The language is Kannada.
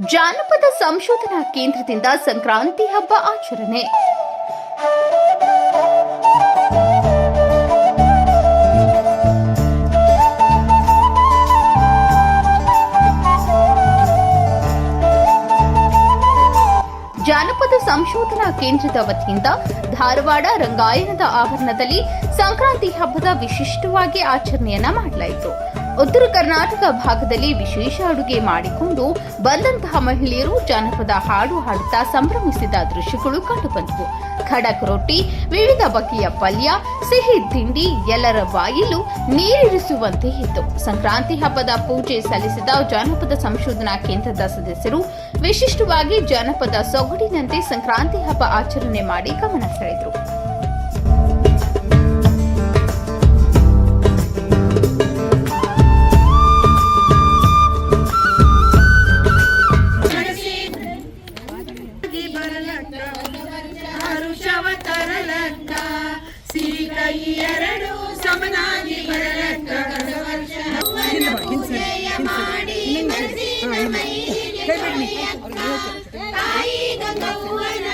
ಜಾನಪದ ಸಂಶೋಧನಾ ಕೇಂದ್ರದಿಂದ ಸಂಕ್ರಾಂತಿ ಹಬ್ಬ ಆಚರಣೆ. ಜಾನಪದ ಸಂಶೋಧನಾ ಕೇಂದ್ರದ ವತಿಯಿಂದ ಧಾರವಾಡ ರಂಗಾಯಣದ ಆವರಣದಲ್ಲಿ ಸಂಕ್ರಾಂತಿ ಹಬ್ಬದ ವಿಶಿಷ್ಟವಾಗಿ ಆಚರಣೆಯನ್ನ ಮಾಡಲಾಯಿತು. ಉತ್ತರ ಕರ್ನಾಟಕ ಭಾಗದಲ್ಲಿ ವಿಶೇಷ ಅಡುಗೆ ಮಾಡಿಕೊಂಡು ಬಂದಂತಹ ಮಹಿಳೆಯರು ಜಾನಪದ ಹಾಡು ಹಾಡುತ್ತಾ ಸಂಭ್ರಮಿಸಿದ ದೃಶ್ಯಗಳು ಕಂಡುಬಂದವು. ಖಡಕ್ ರೊಟ್ಟಿ, ವಿವಿಧ ಬಗೆಯ ಪಲ್ಯ, ಸಿಹಿ ತಿಂಡಿ ಎಲ್ಲರ ಬಾಯಿಲು ನೀರಿರಿಸುವಂತೆ ಇತ್ತು. ಸಂಕ್ರಾಂತಿ ಹಬ್ಬದ ಪೂಜೆ ಸಲ್ಲಿಸಿದ ಜಾನಪದ ಸಂಶೋಧನಾ ಕೇಂದ್ರದ ಸದಸ್ಯರು ವಿಶಿಷ್ಟವಾಗಿ ಜಾನಪದ ಸೊಗಡಿನಂತೆ ಸಂಕ್ರಾಂತಿ ಹಬ್ಬ ಆಚರಣೆ ಮಾಡಿ ಗಮನ ಸೆಳೆದರು. ಬರಲಕ್ಕ ಹರುಷವ ತರಲಕ್ಕ ಸಿರಿ ಕೈ ಎರಡು ಸಮನಾಗಿ ಬರಲಕ್ಕ ಮಾಡಿ. ತಾಯಿ ಗಂಗವ್ವನ ಮಾಡಿ